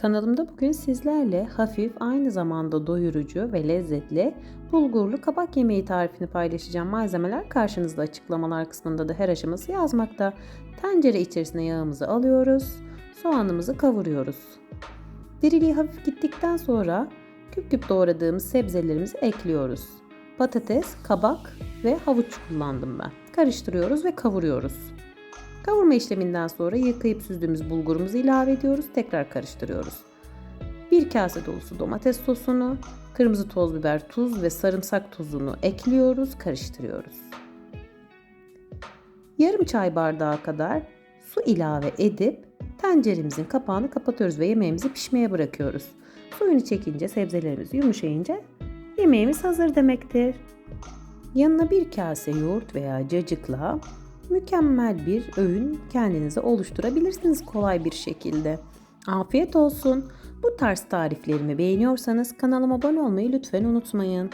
Kanalımda bugün sizlerle hafif aynı zamanda doyurucu ve lezzetli bulgurlu kabak yemeği tarifini paylaşacağım. Malzemeler karşınızda açıklamalar kısmında da her aşaması yazmakta. Tencere içerisine yağımızı alıyoruz. Soğanımızı kavuruyoruz. Diriliği hafif gittikten sonra küp küp doğradığımız sebzelerimizi ekliyoruz. Patates, kabak ve havuç kullandım ben. Karıştırıyoruz ve kavuruyoruz. Kavurma işleminden sonra yıkayıp süzdüğümüz bulgurumuzu ilave ediyoruz. Tekrar karıştırıyoruz. Bir kase dolusu domates sosunu, kırmızı toz biber, tuz ve sarımsak tuzunu ekliyoruz, karıştırıyoruz. Yarım çay bardağı kadar su ilave edip tenceremizin kapağını kapatıyoruz ve yemeğimizi pişmeye bırakıyoruz. Suyunu çekince sebzelerimiz yumuşayınca yemeğimiz hazır demektir. Yanına bir kase yoğurt veya cacıkla mükemmel bir öğün kendinize oluşturabilirsiniz kolay bir şekilde. Afiyet olsun. Bu tarz tariflerimi beğeniyorsanız kanalıma abone olmayı lütfen unutmayın.